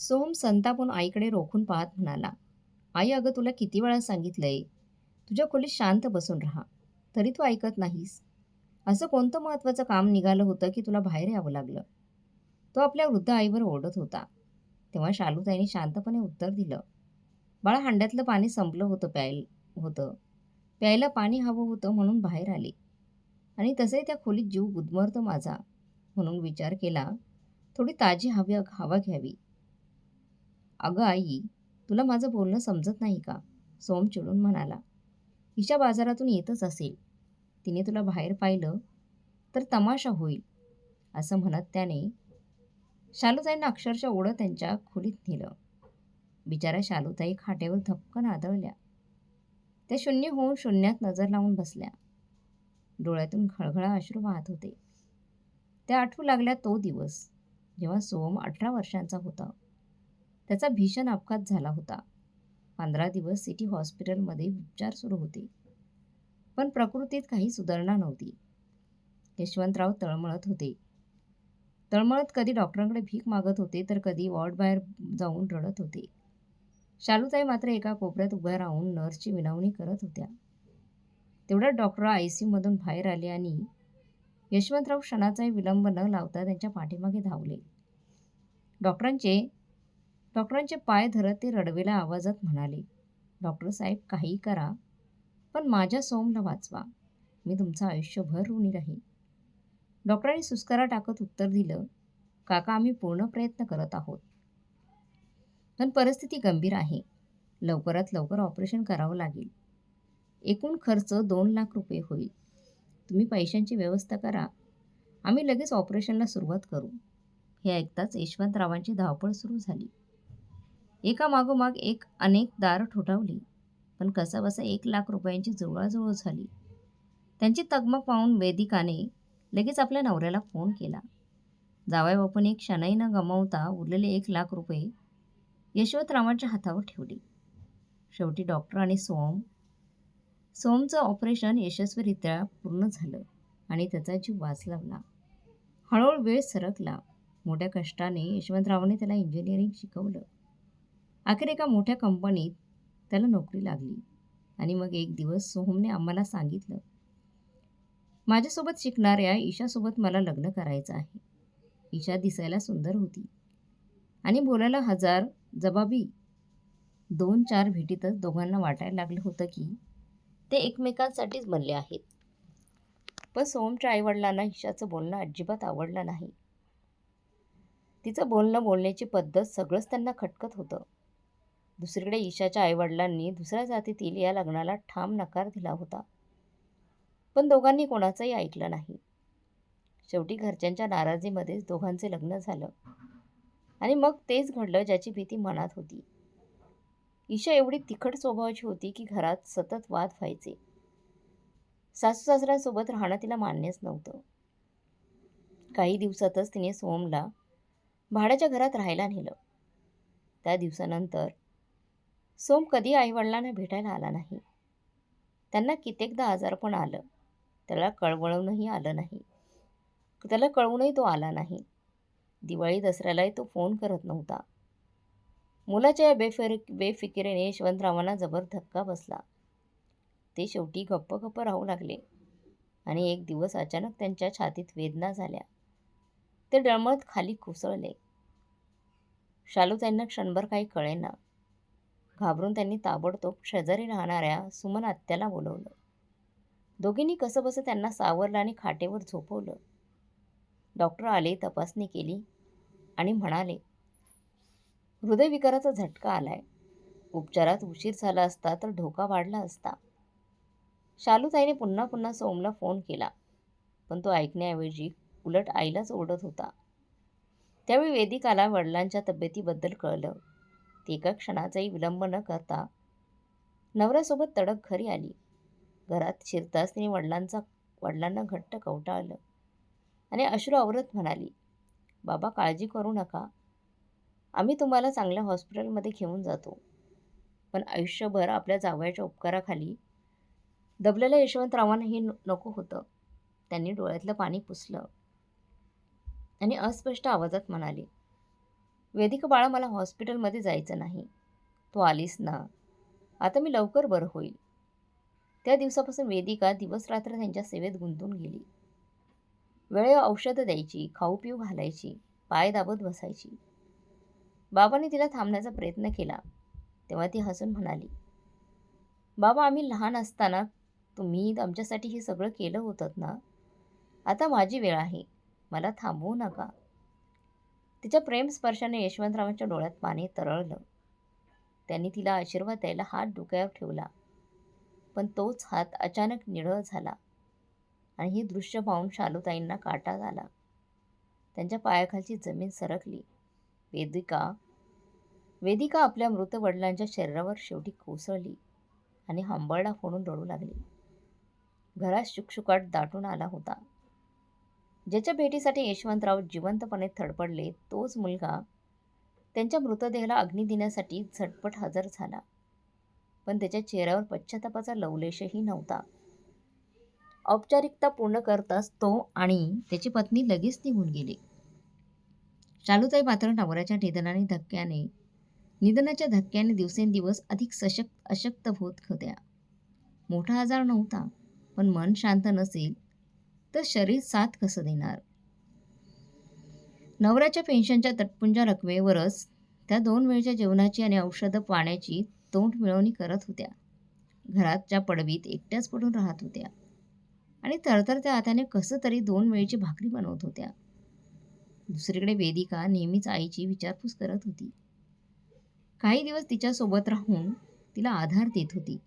सोम संतापून आईकडे रोखून पाहत म्हणाला आई अगं तुला किती वेळा सांगितलंय तुझ्या खोलीत शांत बसून राहा तरी तू ऐकत नाहीस. असं कोणतं महत्त्वाचं काम निघालं होतं की तुला बाहेर यावं लागलं? तो आपल्या वृद्ध आईवर ओढत होता. तेव्हा शालूताईने शांतपणे उत्तर दिलं बाळा हांड्यातलं पाणी संपलं होतं प्यायल होतं. प्यायला पाणी हवं होतं म्हणून बाहेर आले. आणि तसे त्या खोलीत जीव गुदमरतो माझा. म्हणून विचार केला थोडी ताजी हवी हवा घ्यावी. अगं आई तुला माझं बोलणं समजत नाही का? सोम चिडून म्हणाला. हिच्या बाजारातून येतच असेल. तिने तुला बाहेर पाहिलं तर तमाशा होईल असं म्हणत त्याने शालूताईंना अक्षरशः ओढत त्यांच्या खोलीत नेलं. बिचाऱ्या शालूताई खाट्यावर धपकन आदळल्या. त्या शून्य होऊन शून्यात नजर लावून बसल्या. डोळ्यातून खळखळा अश्रू वाहत होते. त्या आठवू लागल्या तो दिवस जेव्हा सोम अठरा वर्षांचा होता. त्याचा भीषण अपघात झाला होता. पंधरा दिवस सिटी हॉस्पिटलमध्ये उपचार सुरू होते. पण प्रकृतीत काही सुधारणा नव्हती. यशवंतराव तळमळत होते. तळमळत कधी डॉक्टरांकडे भीक मागत होते तर कधी वॉर्डबाहेर जाऊन रडत होते. शालूताई मात्र एका कोपऱ्यात उभ्या राहून नर्सची विनवणी करत होत्या. तेवढ्यात डॉक्टर आय सी बाहेर आले आणि यशवंतराव क्षणाचाही विलंब न लावता त्यांच्या पाठीमागे धावले. डॉक्टरांचे डॉक्टरांचे पाय धरत ते रडवेल्या आवाजात म्हणाले डॉक्टर साहेब काही करा पण माझ्या सोमला वाचवा. मी तुमचं आयुष्यभर ऋणी राहीन. डॉक्टरांनी सुस्कारा टाकत उत्तर दिलं काका आम्ही पूर्ण प्रयत्न करत आहोत. पण परिस्थिती गंभीर आहे. लवकरात लवकर ऑपरेशन करावं लागेल. एकूण खर्च दोन लाख रुपये होईल. तुम्ही पैशांची व्यवस्था करा. आम्ही लगेच ऑपरेशनला सुरुवात करू. हे ऐकताच यशवंतरावांची धावपळ सुरू झाली. एका मागोमाग एक अनेक दार ठोठावली. पण कसाबसा एक लाख रुपयांची जुळवाजुळव झाली. त्यांची तगमग पाहून वेदिकाने लगेच आपल्या नवऱ्याला फोन केला. जावायबापूने एक क्षणही न गमावता उरलेले एक लाख रुपये यशवंतरावांच्या हातावर ठेवले. शेवटी डॉक्टर आणि सोम सोमचं ऑपरेशन यशस्वीरित्या पूर्ण झालं आणि त्याचा जीव वाचलावला. हळूहळू वेळ सरकला. मोठ्या कष्टाने यशवंतरावाने त्याला इंजिनिअरिंग शिकवलं. अखेर एका मोठ्या कंपनीत त्याला नोकरी लागली. आणि मग एक दिवस सोहमने आम्हाला सांगितलं माझ्यासोबत शिकणाऱ्या ईशासोबत मला लग्न करायचं आहे. ईशा दिसायला सुंदर होती. आणि बोलायला हजार जबाबी दोन चार भेटीतच दोघांना वाटायला लागलं होतं की ते एकमेकांसाठीच बनले आहेत. पण सोमच्या आईवडिलांना ईशाचं बोलणं अजिबात आवडलं नाही. तिचं बोलणं बोलण्याची पद्धत सगळंच त्यांना खटकत होतं. दुसरीकडे ईशाच्या आईवडिलांनी दुसऱ्या जातीतील या लग्नाला ठाम नकार दिला होता. पण दोघांनी कोणाचंही ऐकलं नाही. शेवटी घरच्यांच्या नाराजीमध्येच दोघांचे लग्न झालं. आणि मग तेच घडलं ज्याची भीती मनात होती. ईशा एवढी तिखट स्वभावाची होती की घरात सतत वाद व्हायचे. सासू सासऱ्यांसोबत राहणं तिला मान्यच नव्हतं. काही दिवसातच तिने सोमला भाड्याच्या घरात राहायला नेलं. त्या दिवसानंतर सोम कधी आईवडिलांना भेटायला आला नाही. त्यांना कित्येकदा आजारपण आलं. त्याला कळवळूनही आलं नाही. त्याला कळवूनही तो आला नाही. दिवाळी दसऱ्यालाही तो फोन करत नव्हता. मुलाच्या या बेफिर बेफिकिरीने यशवंतरावांना जबर धक्का बसला. ते शेवटी गप्प गप्प राहू लागले आणि एक दिवस अचानक त्यांच्या छातीत वेदना झाल्या. ते डळमळत खाली कोसळले. शालू त्यांना क्षणभर काही कळेना. घाबरून त्यांनी ताबडतोब शेजारी राहणाऱ्या सुमन आत्याला बोलवलं. दोघींनी कसंबसं त्यांना सावरलं आणि खाटेवर झोपवलं. डॉक्टर आले तपासणी केली आणि म्हणाले हृदयविकाराचा झटका आलाय. उपचारात उशीर झाला असता तर धोका वाढला असता. शालूताईने पुन्हा पुन्हा सोमला फोन केला पण तो ऐकण्याऐवजी उलट आईलाच ओढत होता. त्यावेळी वेदिकाला वडिलांच्या तब्येतीबद्दल कळलं. एका क्षणाचाही विलंब न करता नवऱ्यासोबत तडक घरी आली. घरात शिरताच तिने वडिलांचा वडिलांना घट्ट कवटाळलं आणि अश्रू आवरत म्हणाली बाबा काळजी करू नका. आम्ही तुम्हाला चांगल्या हॉस्पिटलमध्ये घेऊन जातो. पण आयुष्यभर आपल्या जावयाच्या उपकाराखाली दबलेल्या यशवंतरावांना हे नको होतं. त्यांनी डोळ्यातलं पाणी पुसलं आणि अस्पष्ट आवाजात म्हणाले वेदिका बाळा मला हॉस्पिटलमध्ये जायचं नाही. तू आलीस ना? आता मी लवकर बरं होईल. त्या दिवसापासून वेदिका दिवसरात्र त्यांच्या सेवेत गुंतून गेली. वेळेवर औषधं द्यायची खाऊ पिऊ घालायची पाय दाबत बसायची. बाबांनी तिला थांबण्याचा प्रयत्न केला. तेव्हा ती हसून म्हणाली बाबा आम्ही लहान असताना तुम्ही आमच्यासाठी हे सगळं केलं होतं ना? आता माझी वेळ आहे. मला थांबवू नका. तिच्या प्रेमस्पर्शाने यशवंतरावांच्या डोळ्यात पाणी तरळलं. त्यांनी तिला आशीर्वाद द्यायला हात डोक्यावर ठेवला. पण तोच हात अचानक निळळ झाला आणि हे दृश्य पाहून शालूताईंना काटा झाला. त्यांच्या पायाखालची जमीन सरकली. वेदिका वेदिका आपल्या मृत वडिलांच्या शरीरावर शेवटी कोसळली आणि हंबळला फोडून रडू लागली. घरात शुकशुकाट दाटून आला होता. ज्याच्या भेटीसाठी यशवंतराव जिवंतपणे थडपडले तोच मुलगा त्यांच्या मृतदेहाला अग्नी देण्यासाठी झटपट हजर झाला. पण त्याच्या चेहऱ्यावर पश्चातापाचा लवलेशही नव्हता. औपचारिकता पूर्ण करताच तो आणि त्याची पत्नी लगेच निघून गेली. शालूताई मात्र नवऱ्याच्या निधनाने धक्क्याने निधनाच्या धक्क्याने दिवसेंदिवस अधिक सशक्त अशक्त होत होत्या. मोठा आजार नव्हता पण मन शांत नसेल तर शरीर साथ कसं देणार? नवऱ्याच्या पेन्शनच्या तटपुंजा रकमेवरच त्या दोन वेळच्या जेवणाची आणि औषधं पाण्याची तोंड मिळवणी करत होत्या. घराच्या पडवीत एकट्याच पडून राहत होत्या. आणि तरतरत्या हाताने कसं तरी दोन वेळची भाकरी बनवत होत्या. दुसरीकडे वेदिका नेहमीच आईची विचारपूस करत होती. काही दिवस तिच्यासोबत राहून तिला आधार देत होती.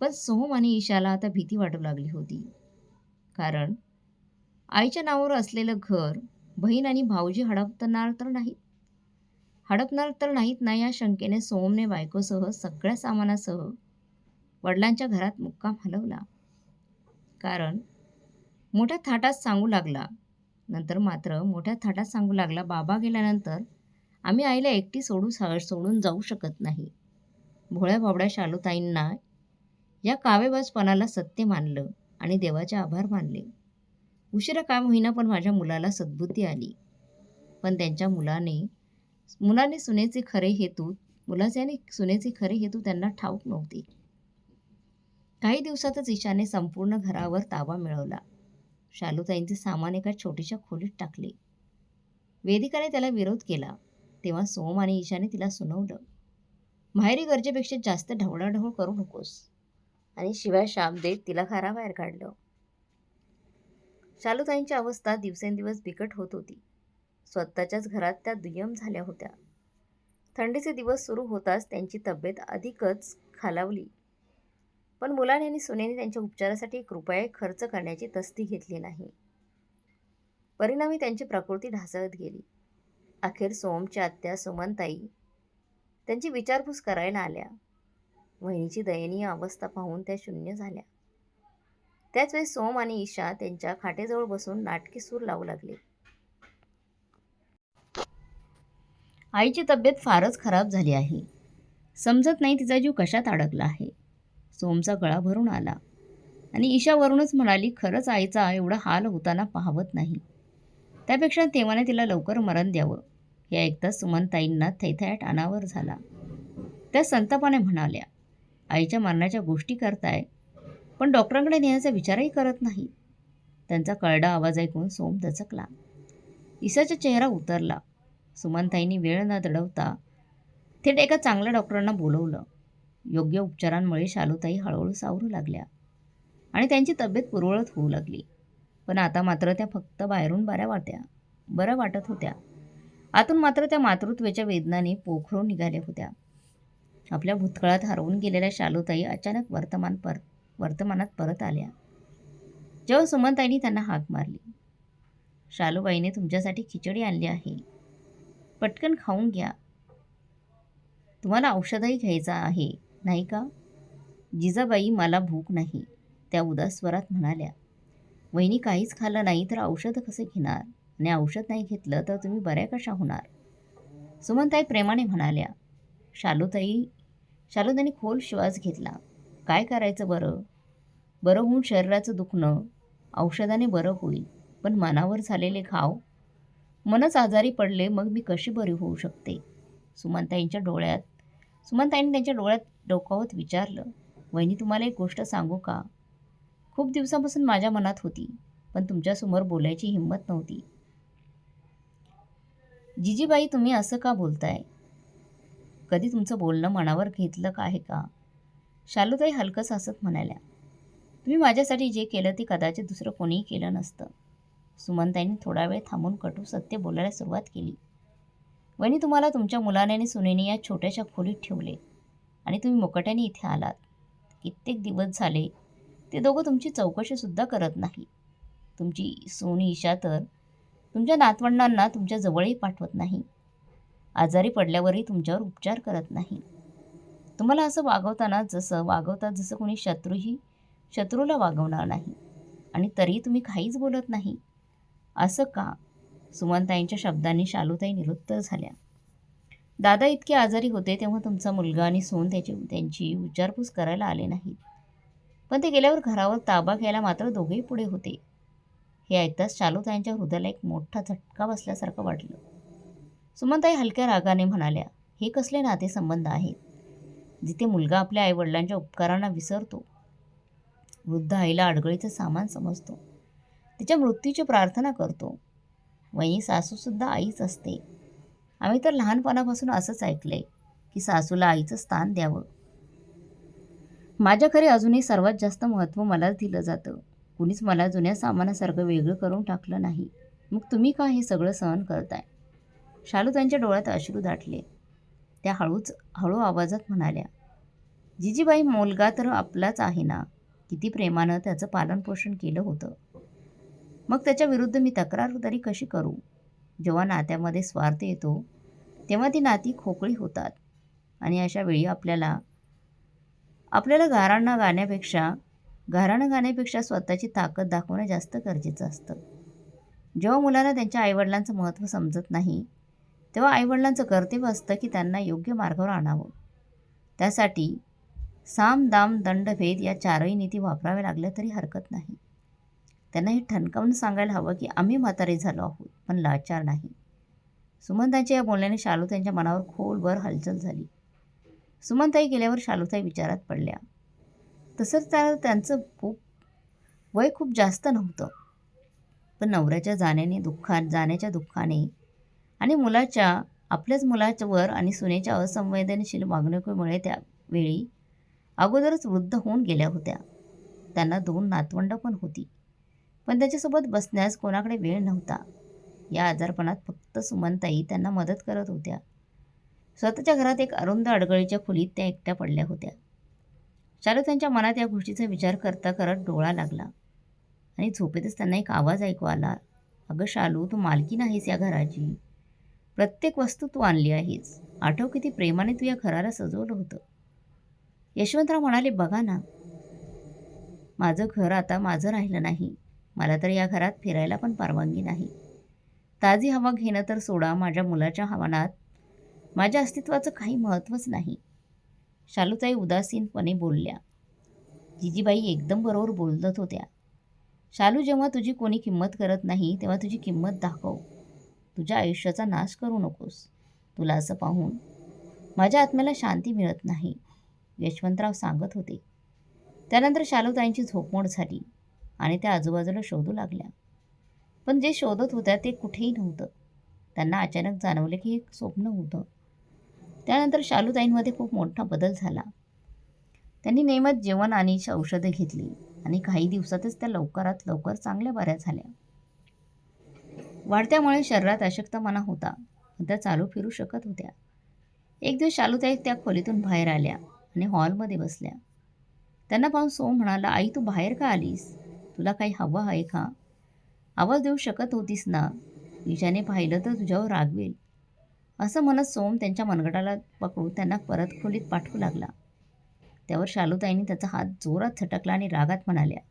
पण सोहम आणि ईशाला आता भीती वाटू लागली होती. कारण आईच्या नावावर असलेलं घर बहीण आणि भाऊजी हडपणार तर नाहीत. हडपणार तर नाहीत ना या शंकेने सोमने बायकोसह सगळ्या सामानासह वडिलांच्या घरात मुक्काम हलवला. कारण मोठ्या थाटात सांगू लागला. नंतर मात्र मोठ्या थाटात सांगू लागला बाबा गेल्यानंतर आम्ही आईला एकटी सोडू सोडून जाऊ शकत नाही. भोळ्या बाबड्या शालूताईंना या कावेबाजपणाला सत्य मानलं. आणि देवाचे आभार मानले. उशिरा काम होईना पण माझ्या मुलाला सद्बुद्धी आली. पण त्यांच्या मुलाने मुलाने सुनेचे खरे हेतू मुलाचे आणि सुनेचे खरे हेतू त्यांना ठाऊक नव्हते. काही दिवसातच ईशाने संपूर्ण घरावर ताबा मिळवला. शालूताईंचे सामान एका छोटीशा खोलीत टाकले. वेदिकाने त्याला विरोध केला. तेव्हा सोम आणि ईशाने तिला सुनवलं. माहेरी गरजेपेक्षा जास्त ढवळाढवळ करू नकोस. आणि शिवाय शाप देत तिला घराबाहेर काढलं. शालूताईंची अवस्था दिवसेंदिवस बिकट होत होती. स्वतःच्याच घरात त्या दुय्यम झाल्या होत्या. थंडीचे दिवस सुरू होताच त्यांची तब्येत अधिकच खालावली. पण मुलाने आणि सुनेने त्यांच्या उपचारासाठी एक रुपये खर्च करण्याची तस्ती घेतली नाही. परिणामी त्यांची प्रकृती ढासळत गेली. अखेर सोमच्या आत्या सुमनताई त्यांची विचारपूस करायला आल्या. वहिनीची दयनीय अवस्था पाहून त्या शून्य झाल्या. त्याच वेळी सोम आणि ईशा त्यांच्या खाटेजवळ बसून नाटकी सूर लावू लागले. आईची तब्येत फारच खराब झाली आहे. समजत नाही तिचा जीव कशात अडकला आहे. सोमचा गळा भरून आला. आणि ईशावरूनच म्हणाली खरंच आईचा एवढा हाल होताना पाहवत नाही. त्यापेक्षा तेव्हाने तिला लवकर मरण द्यावं. हे ऐकताच सुमनताईंना थैथयाट अनावर झाला. त्या संतापाने म्हणाल्या आईच्या मरणाच्या गोष्टी करताय पण डॉक्टरांकडे नेण्याचा विचारही करत नाही. त्यांचा कळडा आवाज ऐकून सोम दचकला. ईसाचा चेहरा उतरला. सुमनताईंनी वेळ न दडवता थेट एका चांगल्या डॉक्टरांना बोलवलं. योग्य उपचारांमुळे शालूताई हळूहळू सावरू लागल्या आणि त्यांची तब्येत पुरवळत होऊ लागली. पण आता मात्र त्या फक्त बाहेरून बऱ्या वाट्या बरं वाटत होत्या. आतून मात्र त्या मातृत्वेच्या वेदनाने पोखरून निघाल्या होत्या. आपल्या भूतकाळात हरवून गेलेल्या शालूताई अचानक वर्तमान पर वर्तमानात परत आल्या. जेव्हा सुमनताईंनी त्यांना हाक मारली. शालूबाईने तुमच्यासाठी खिचडी आणली आहे. पटकन खाऊन घ्या. तुम्हाला औषधही घ्यायचं आहे नाही का? जिजाबाई मला भूक नाही त्या उदास स्वरात म्हणाल्या. वहिनी काहीच खाल्लं नाही तर औषध कसे घेणार? आणि औषध नाही घेतलं तर तुम्ही बऱ्या कशा होणार? सुमनताई प्रेमाने म्हणाल्या. शालूताई शालूताईने खोल श्वास घेतला. काय करायचं बरं? बरं होऊन शरीराचं दुखणं औषधाने बरं होईल पण मनावर झालेले घाव. मनच आजारी पडले मग मी कशी बरी होऊ शकते? सुमंताईंच्या डोळ्यात सुमंताईंनी त्यांच्या डोळ्यात डोकावत विचारलं वहिनी तुम्हाला एक गोष्ट सांगू का? खूप दिवसापासून माझ्या मनात होती पण तुमच्यासमोर बोलायची हिंमत नव्हती. जिजीबाई तुम्ही असं का बोलताय? कधी तुमचं बोलणं मनावर घेतलं का आहे का? शालूताई हलकंच हसत म्हणाल्या तुम्ही माझ्यासाठी जे केलं ते कदाचित दुसरं कोणीही केलं नसतं. सुमनताईंनी थोडा वेळ थांबून कटू सत्य बोलायला सुरुवात केली. वहिनी तुम्हाला तुमच्या मुलाने आणि सुनेने या छोट्याशा खोलीत ठेवले आणि तुम्ही मुकट्याने इथे आलात. कित्येक दिवस झाले ते दोघं तुमची चौकशीसुद्धा करत नाही. तुमची सोनी ईशा तर तुमच्या नातवंडांना तुमच्या जवळही पाठवत नाही. आजारी पडल्यावरही तुमच्यावर उपचार करत नाही. तुम्हाला असं वागवताना जसं वागवतात जसं कोणी शत्रूही शत्रूला वागवणार नाही. आणि तरीही तुम्ही काहीच बोलत नाही. असं का? सुमनताईंच्या शब्दांनी शालूताई निरुत्तर झाल्या. दादा इतके आजारी होते तेव्हा तुमचा मुलगा आणि सोन त्याची त्यांची विचारपूस करायला आले नाहीत. पण ते गेल्यावर घरावर ताबा घ्यायला मात्र दोघेही पुढे होते. हे ऐकताच शालूताईंच्या हृदयाला एक मोठा झटका बसल्यासारखं वाटलं. सुमनताई हलक्या रागाने म्हणाल्या हे कसले नातेसंबंध आहेत? जिथे मुलगा आपल्या आईवडिलांच्या उपकारांना विसरतो वृद्ध आईला अडगळीचं सामान समजतो तिच्या मृत्यूची प्रार्थना करतो वही सासूसुद्धा आईच असते. आम्ही तर लहानपणापासून असंच ऐकलंय की सासूला आईचं स्थान द्यावं. माझ्या घरी अजूनही सर्वात जास्त महत्त्व मलाच दिलं जातं. कुणीच मला जुन्या सामानासारखं वेगळं करून टाकलं नाही. मग तुम्ही का हे सगळं सहन करताय? शालू त्यांच्या डोळ्यात अश्रू दाटले. त्या हळूच हळू आवाजात म्हणाल्या जिजीबाई मुलगा तर आपलाच आहे ना. किती प्रेमानं त्याचं पालनपोषण केलं होतं. मग त्याच्या विरुद्ध मी तक्रार तरी कशी करू? जेव्हा नात्यामध्ये स्वार्थ येतो तेव्हा ती नाती खोकळी होतात. आणि अशा वेळी आपल्याला आपल्याला गाराणं गाण्यापेक्षा गाराणं गाण्यापेक्षा स्वतःची ताकद दाखवणं जास्त गरजेचं असतं. जेव्हा मुलांना त्यांच्या आईवडिलांचं महत्त्व समजत नाही तेव्हा आईवडिलांचं कर्तव्य असतं की त्यांना योग्य मार्गावर आणावं. त्यासाठी साम दाम दंड भेद या चारही नीती वापराव्या लागल्या तरी हरकत नाही. त्यांना हे ठणकावून सांगायला हवं की आम्ही म्हातारे झालो आहोत पण लाचार नाही. सुमंताच्या या बोलण्याने शालू त्यांच्या मनावर खोलभर हालचाल झाली. सुमंताई गेल्यावर शालूताई विचारात पडल्या. तसंच त्या त्यांचं खूप वय खूप जास्त नव्हतं. पण नवऱ्याच्या जाण्याने दुःखात जाण्याच्या दुःखाने आणि मुलाच्या आपल्याच मुलाच्यावर आणि सुनेच्या असंवेदनशील वागणुकीमुळे त्यावेळी अगोदरच वृद्ध होऊन गेल्या होत्या. त्यांना दोन नातवंड पण होती. पण त्याच्यासोबत बसण्यास कोणाकडे वेळ नव्हता. या आजारपणात फक्त सुमनताई त्यांना मदत करत होत्या. स्वतःच्या घरात एक अरुंद अडगळीच्या खोलीत त्या एकट्या पडल्या होत्या. शालू त्यांच्या मनात या गोष्टीचा विचार करता करत डोळा लागला. आणि झोपेतच त्यांना एक आवाज ऐकू आला. अगं शालू तू मालकी नाहीस या घराची. प्रत्येक वस्तू तू आणली आहेस. आठव किती प्रेमाने तू या घराला सजवलं होतं. यशवंतराव म्हणाले बघा ना माझं घर आता माझं राहिलं नाही. मला तर या घरात फिरायला पण परवानगी नाही. ताजी हवा घेणं तर सोडा माझ्या मुलाच्या हवानात. माझ्या अस्तित्वाचं काही महत्त्वच नाही. शालूताई उदासीनपणे बोलल्या. जिजीबाई एकदम बरोबर बोलत होत्या. शालू जेव्हा तुझी कोणी किंमत करत नाही तेव्हा तुझी किंमत दाखव. तुझ्या आयुष्याचा नाश करू नकोस. तुला असं पाहून माझ्या आत्म्याला शांती मिळत नाही यशवंतराव सांगत होते. त्यानंतर शालूताईंची झोपमोड झाली आणि त्या आजूबाजूला शोधू लागल्या. पण जे शोधत होत्या ते कुठेही नव्हतं. त्यांना अचानक जाणवले की एक स्वप्न होतं. त्यानंतर शालूताईंमध्ये खूप मोठा बदल झाला. त्यांनी नेहमीच जेवण आणि औषधं घेतली आणि काही दिवसातच त्या लवकरात लवकर चांगल्या बऱ्या झाल्या. वाढत्यामुळे शरीरात अशक्तपणा होता. त्या चालू फिरू शकत होत्या. एक दिवस शालूताई त्या खोलीतून बाहेर आल्या आणि हॉलमध्ये बसल्या. त्यांना पाहून सोम म्हणाला आई तू बाहेर का आलीस? तुला काही हवं आहे का? आवाज देऊ शकत होतीस ना? ईशाने पाहिलं तर तुझ्यावर रागवेल असं म्हणत सोम त्यांच्या मनगटाला पकडून त्यांना परत खोलीत पाठवू लागला. त्यावर शालूताईने त्याचा हात जोरात झटकला आणि रागात म्हणाल्या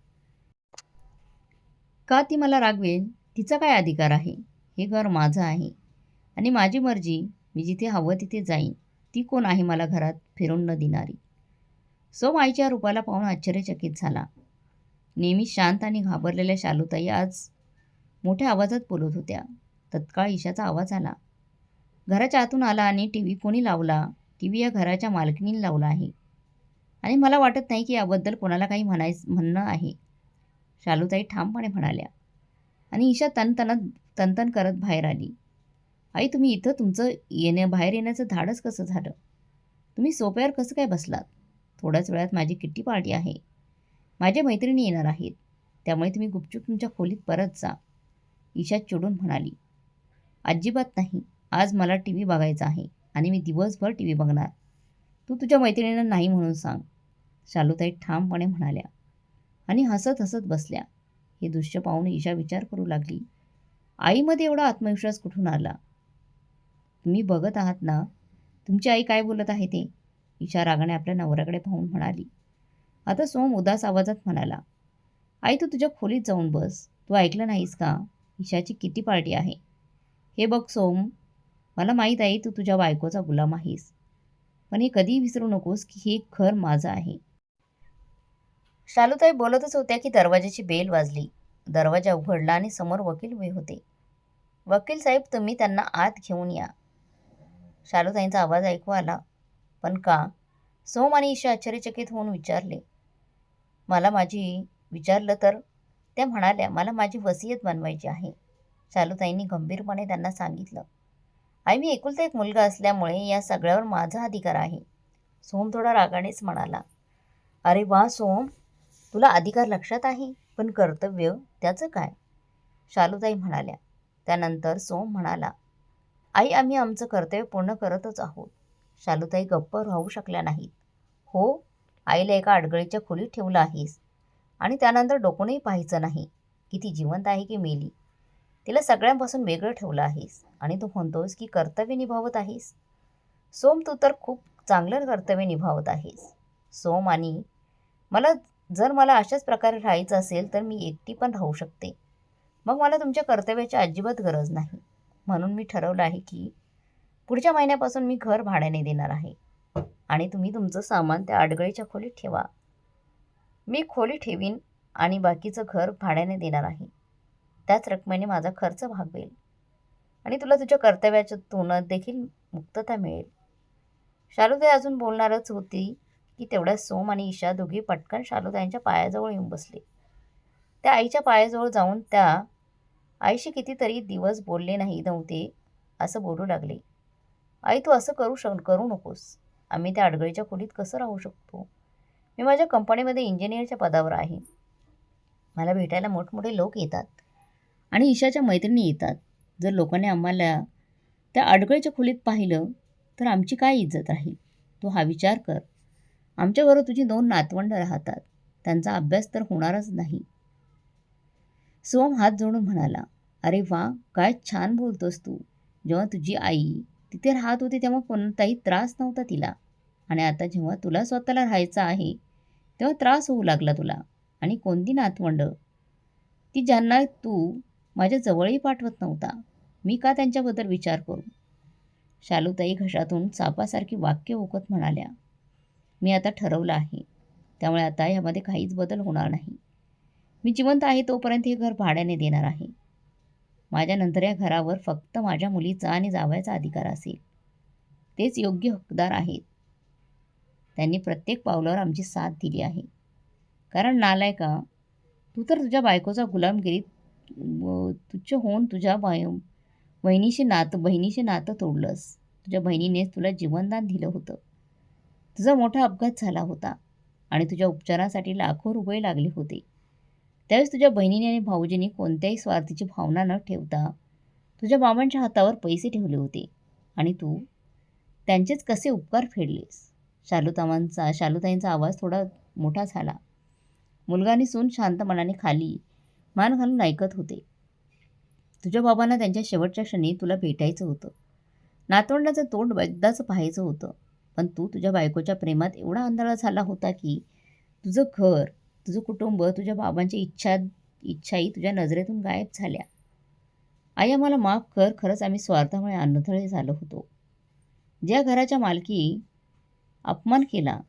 का ती मला रागवेल तिचा काय अधिकार आहे? हे घर माझं आहे. आणि माझी मर्जी मी जिथे हवं तिथे जाईन. ती कोण आहे मला घरात फिरून न देणारी? सोम आईच्या रूपाला पाहून आश्चर्यचकित झाला. नेहमी शांत आणि घाबरलेल्या शालूताई आज मोठ्या आवाजात बोलत होत्या. तत्काळ ईशाचा आवाज आला. घराच्या आतून आला आणि टी व्ही कोणी लावला? टी व्ही या घराच्या मालकिनीने लावला आहे. आणि मला वाटत नाही की याबद्दल कोणाला काही म्हणायचं म्हणणं आहे. शालूताई ठामपणे म्हणाल्या. आणि ईशा तनतनात तनतन करत बाहेर आली. आई तुम्ही इथं तुमचं येण्या बाहेर येण्याचं धाडस कसं झालं? तुम्ही सोप्यावर कसं काय बसलात? थोड्याच वेळात माझी किट्टी पार्टी आहे. माझ्या मैत्रिणी येणार आहेत. त्यामुळे तुम्ही गुपचूप तुमच्या खोलीत परत जा. ईशा चिडून म्हणाली. अजिबात नाही. आज मला टी व्ही बघायचा आहे आणि मी दिवसभर टी व्ही बघणार. तू तुझ्या मैत्रिणींना नाही म्हणून सांग. शालूताई ठामपणे म्हणाल्या आणि हसत हसत बसल्या. हे दृश्य पाहून ईशा विचार करू लागली. आईमध्ये एवढा आत्मविश्वास कुठून आला? तुम्ही बघत आहात ना? तुमची आई काय बोलत आहे ते? ईशा रागाने आपल्या नवऱ्याकडे पाहून म्हणाली. आता सोम उदास आवाजात म्हणाला आई तू तुझ्या खोलीत जाऊन बस. तू ऐकलं नाहीस का? ईशाची किती पार्टी आहे? हे बघ सोम मला माहीत आहे तू तुझ्या बायकोचा गुलाम आहेस. पण हे कधीही विसरू नकोस की हे घर माझं आहे. शालूताई बोलतच होत्या की दरवाजाची बेल वाजली. दरवाजा उघडला आणि समोर वकील उभे होते. वकील साहेब तुम्ही त्यांना आत घेऊन या. शालूताईंचा आवाज ऐकू आला पण का? सोम आणि ईशा आश्चर्यचकित होऊन विचारले. मला माझी विचारलं तर? त्या म्हणाल्या मला माझी वसियत बनवायची आहे. शालूताईंनी गंभीरपणे त्यांना सांगितलं. आई मी एकुलता एक मुलगा असल्यामुळे या सगळ्यावर माझा अधिकार आहे. सोम थोडा रागानेच म्हणाला. अरे वा सोम! तुला अधिकार लक्षात आहे पण कर्तव्य त्याचं काय? शालूताई म्हणाल्या. त्यानंतर सोम म्हणाला आई आम्ही आमचं कर्तव्य पूर्ण करतच आहोत. शालूताई गप्प राहू शकल्या नाहीत. हो आईला एका अडगळीच्या खोलीत ठेवलं आहेस. आणि त्यानंतर डोकूनही पाहायचं नाही. की ती जिवंत आहे की मेली. तिला सगळ्यांपासून वेगळं ठेवलं आहेस. आणि तू म्हणतोस की कर्तव्य निभावत आहेस? सोम तू तर खूप चांगलं कर्तव्य निभावत आहेस. सोम आणि मला जर मला अशाच प्रकारे राहायचं असेल तर मी एकटी पण राहू शकते. मग मला तुमच्या कर्तव्याची अजिबात गरज नाही. म्हणून मी ठरवलं आहे की पुढच्या महिन्यापासून मी घर भाड्याने देणार आहे. आणि तुम्ही तुमचं सामान त्या अडगळीच्या खोलीत ठेवा. मी खोली ठेवीन आणि बाकीचं घर भाड्याने देणार आहे. त्याच रकमेने माझा खर्च भागवेल. आणि तुला तुझ्या कर्तव्याच्या तोंडात देखील मुक्तता मिळेल. शालुताई अजून बोलणारच होती. की तेवढ्या सोम आणि ईशा दोघी पटकन शालुताईंच्या पायाजवळ येऊन बसले. त्या आईच्या पायाजवळ जाऊन त्या आईशी कितीतरी दिवस बोलले नाही नव्हते असं बोलू लागले. आई तू असं करू शक करू नकोस. आम्ही त्या अडगळीच्या खोलीत कसं राहू शकतो? मी माझ्या कंपनीमध्ये इंजिनियरच्या पदावर आहे. मला भेटायला मोठमोठे लोक येतात आणि ईशाच्या मैत्रिणी येतात. जर लोकांनी आम्हाला त्या अडगळीच्या खोलीत पाहिलं तर आमची काय इज्जत राहील तू हा विचार कर. आमच्याबरोबर तुझी दोन नातवंड राहतात. त्यांचा अभ्यास तर होणारच नाही. सोम हात जोडून म्हणाला अरे वा काय छान बोलतोस तू. जेव्हा तुझी आई तिथे राहत होती तेव्हा कोणताही त्रास नव्हता तिला. आणि आता जेव्हा तुला स्वतःला राहायचं आहे तेव्हा त्रास होऊ लागला तुला. आणि कोणती नातवंड? ती ज्यांना तू माझ्या जवळही पाठवत नव्हता. मी का त्यांच्याबद्दल विचार करू? शालूताई घशातून सापासारखी वाक्य ओकत म्हणाल्या मी आता ठरवलं आहे. त्यामुळे आता यामध्ये काहीच बदल होणार नाही. मी जिवंत आहे तोपर्यंत हे घर भाड्याने देणार आहे. माझ्यानंतर या घरावर फक्त माझ्या मुलीचा आणि जावयाचा अधिकार असेल. तेच योग्य हकदार आहेत. त्यांनी प्रत्येक पावलावर आमची साथ दिली आहे. कारण नालायका तू तर तुझ्या बायकोचा गुलामगिरीत तुच्छ होऊन तुझ्या बाय बहिणीशी नातं बहिणीशी नातं तोडलंस. तुझ्या बहिणीनेच तुला जीवनदान दिलं होतं. तुझा मोठा अपघात झाला होता आणि तुझ्या उपचारासाठी लाखो रुपये लागले होते. त्यावेळेस तुझ्या बहिणीने आणि भाऊजींनी कोणत्याही स्वार्थीची भावना न ठेवता तुझ्या मामांच्या हातावर पैसे ठेवले होते आणि तू त्यांचेच कसे उपकार फेडलेस? शालुतामांचा शालुताईंचा आवाज थोडा मोठा झाला. मुलगाने सून शांत मनाने खाली मान घालून ऐकत होते. तुझ्या बाबांना त्यांच्या शेवटच्या क्षणी तुला भेटायचं होतं. नातवंडाचं तोंड एकदाच पाहायचं होतं. पण तू तुझ्या बायकोच्या प्रेमात एवढा आंधळा झाला होता की तुझं घर तुझं कुटुंब तुझ्या बाबांची इच्छा इच्छाही तुझ्या नजरेतून गायब झाल्या. आई आम्हाला माफ कर खरंच आम्ही स्वार्थामुळे अन्नथळे झालो होतो. ज्या घराच्या मालकी अपमान केला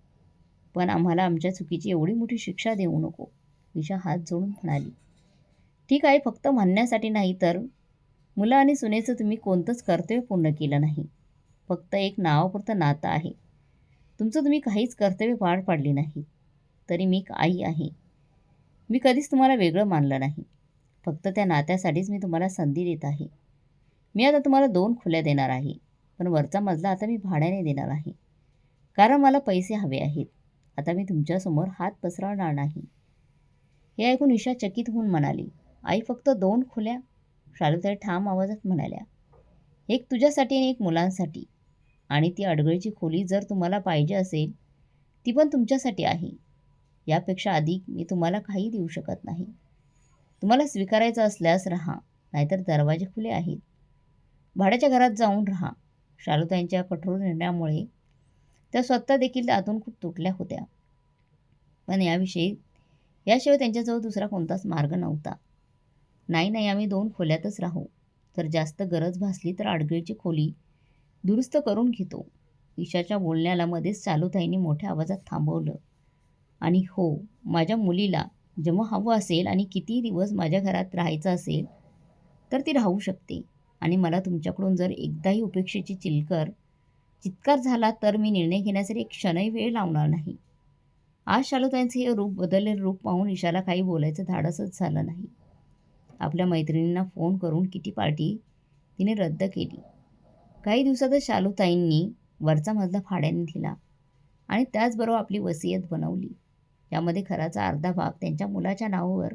पण आम्हाला आमच्या चुकीची एवढी मोठी शिक्षा देऊ नको विशा हात जोडून म्हणाली. ठीक आहे फक्त म्हणण्यासाठी नाही तर मुलं आणि सुनेचं तुम्ही कोणतंच कर्तव्य पूर्ण केलं नाही. फक्त एक नावापुरतं नातं आहे. तुमचं तुम्ही काहीच कर्तव्य पार पाडली नाही. तरी मी एक आई आहे. मी कधीच तुम्हाला वेगळं मानलं नाही. फक्त त्या नात्यासाठीच मी तुम्हाला संधी देत आहे. मी आता तुम्हाला दोन खुल्या देणार आहे. पण वरचा मजला आता मी भाड्याने देणार आहे. कारण मला पैसे हवे आहेत. आता मी तुमच्यासमोर हात पसरवणार नाही. हे ऐकून ईशा चकित होऊन म्हणाली आई फक्त दोन खुल्या? शालूताई ठाम आवाजात म्हणाल्या एक तुझ्यासाठी आणि एक मुलांसाठी. आणि ती अडगळीची खोली जर तुम्हाला पाहिजे असेल ती पण तुमच्यासाठी आहे. यापेक्षा अधिक मी तुम्हाला काही देऊ शकत नाही. तुम्हाला स्वीकारायचं असल्यास राहा नाहीतर दरवाजे खुले आहेत. भाड्याच्या घरात जाऊन राहा. शालूताईंच्या कठोर निर्णयामुळे त्या स्वतः देखील आतून खूप तुटल्या होत्या. पण याविषयी याशिवाय त्यांच्याजवळ दुसरा कोणताच मार्ग नव्हता. नाही नाही आम्ही दोन खोल्यातच राहू. तर जास्त गरज भासली तर आडगळीची खोली दुरुस्त करून घेतो. ईशाच्या बोलण्याला मध्येच चालूताईने मोठ्या आवाजात थांबवलं. आणि हो माझ्या मुलीला जेव्हा हवं असेल आणि किती दिवस माझ्या घरात राहायचं असेल तर ती राहू शकते. आणि मला तुमच्याकडून जर एकदाही उपेक्षेची चिलकर चित्कार झाला तर मी निर्णय घेण्यासाठी एक क्षणही वेळ लावणार नाही. आज शालुताईंचे हे रूप बदललेलं रूप पाहून ईशाला काही बोलायचं धाडसच झालं नाही. आपल्या मैत्रिणींना फोन करून किती पार्टी तिने रद्द केली. काही दिवसातच शालुताईंनी वरचा मजला फाड्याने दिला आणि त्याचबरोबर आपली वसियत बनवली. यामध्ये खराचा अर्धा भाग त्यांच्या मुलाच्या नावावर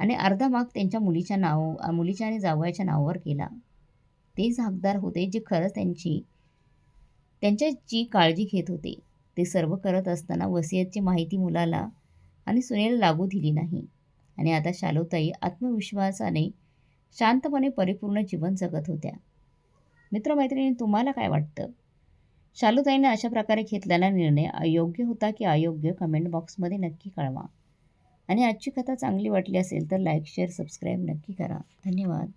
आणि अर्धा भाग त्यांच्या मुलीच्या नाव मुलीच्या आणि जावयाच्या नावावर केला तेच हकदार होते जे खरंच त्यांची त्यांच्याची काळजी घेत होते. ते सर्व करत असताना वसियतची माहिती मुलाला आणि सुनेला लागू दिली नाही आणि आता शालोताई आत्मविश्वासाने शांतपणे परिपूर्ण जीवन जगत होत्या. मित्रमैत्रिणी तुम्हाला काय वाटतं? शालूताईने अशा प्रकारे घेतलेला निर्णय अयोग्य होता की अयोग्य? कमेंट बॉक्समध्ये नक्की कळवा. आणि आजची कथा चांगली वाटली असेल तर लाईक शेअर सबस्क्राईब नक्की करा. धन्यवाद.